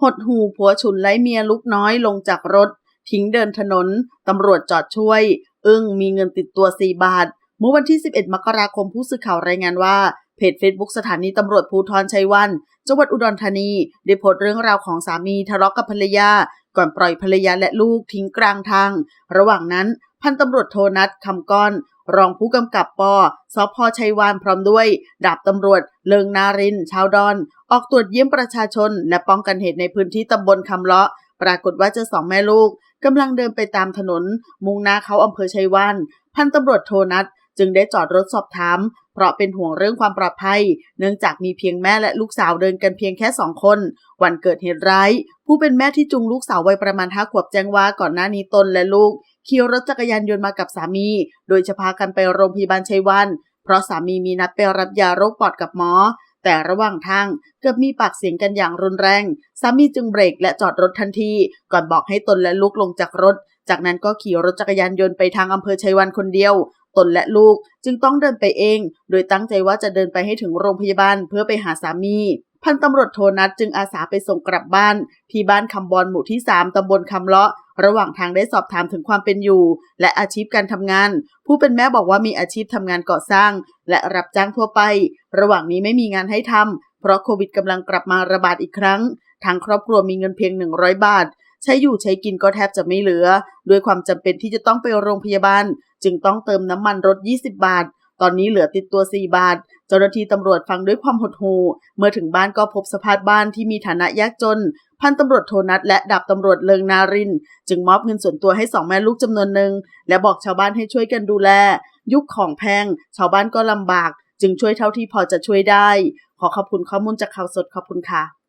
หดหูผัวฉุนไล่เมียลูกน้อยลงจากรถ ทิ้งเดินถนน ตำรวจจอดช่วย อึ้งมีเงินติดตัว 4 บาท เมื่อวันที่ 11 มกราคมผู้สื่อข่าวรายงานว่า เพจ Facebook สถานีตำรวจภูธรชัยวันจังหวัดอุดรธานี ได้โพสต์เรื่องราวของสามีทะเลาะกับภรรยา ก่อนปล่อยภรรยาและลูกทิ้งกลางทาง ระหว่างนั้น พันตำรวจโทนัทคำก้อน รองผู้กำกับปอสพชัยวานพร้อมด้วย ดาบตำรวจ เลิงนาริน ชาวดอน ออกตรวจเยี่ยมประชาชน และป้องกันเหตุในพื้นที่ตำบลคำเลาะ ปรากฏว่าเจอสองแม่ลูกกำลังเดินไปตามถนน มุ่งหน้าเขาอำเภอชัยวานพันตำรวจโทนัทจึงได้จอดรถสอบถาม เพราะเป็นห่วงเรื่องความปลอดภัย เนื่องจากมีเพียงแม่และลูกสาวเดินกันเพียงแค่สองคน วันเกิดเหตุร้าย ผู้เป็นแม่ที่จูงลูกสาววัยประมาณห้าขวบแจ้งว่าก่อนหน้านี้ตนและลูก ขี่รถจักรยานยนต์มากับสามี โดยจะพากันไปโรงพยาบาลชัยวัน เพราะสามีมีนัดไปรับยาโรคปอดกับหมอ แต่ระหว่างทางเกิดมีปากเสียงกันอย่างรุนแรง สามีจึงเบรกและจอดรถทันที ก่อนบอกให้ตนและลูกลงจากรถ จากนั้นก็ขี่รถจักรยานยนต์ไปทางอำเภอชัยวันคนเดียว ตนและลูกจึงต้องเดินไปเอง โดยตั้งใจว่าจะเดินไปให้ถึงโรงพยาบาลเพื่อไปหาสามีพันตำรวจโทนัทจึงอาสาไปส่งกลับบ้าน ที่บ้านคำบอลหมู่ที่ 3 ตำบลคำเลาะ ระหว่างทางได้สอบถามถึงความเป็นอยู่ และอาชีพการทำงาน ผู้เป็นแม่บอกว่ามีอาชีพทำงานก่อสร้าง และรับจ้างทั่วไป ระหว่างนี้ไม่มีงานให้ทำเพราะโควิดกำลังกลับมาระบาดอีกครั้ง ทางครอบครัวมีเงินเพียง 100 บาท ใช้อยู่ใช้กินก็แทบจะไม่เหลือ ด้วยความจำเป็นที่จะต้องไปโรงพยาบาล จึงต้องเติมน้ำมันรถ 20 บาทตอนนี้เหลือติดตัว 4 บาท เจ้าหน้าที่ตำรวจฟังด้วยความหดหู่ เมื่อถึงบ้านก็พบสภาพบ้านที่มีฐานะยากจน พันตำรวจโทนัทและดาบตำรวจเลิงนาริน จึงมอบเงินส่วนตัวให้สองแม่ลูกจำนวนหนึ่ง และบอกชาวบ้านให้ช่วยกันดูแล ยุคของแพง ชาวบ้านก็ลำบาก จึงช่วยเท่าที่พอจะช่วยได้ ขอขอบคุณข้อมูลจากข่าวสดขอบคุณค่ะ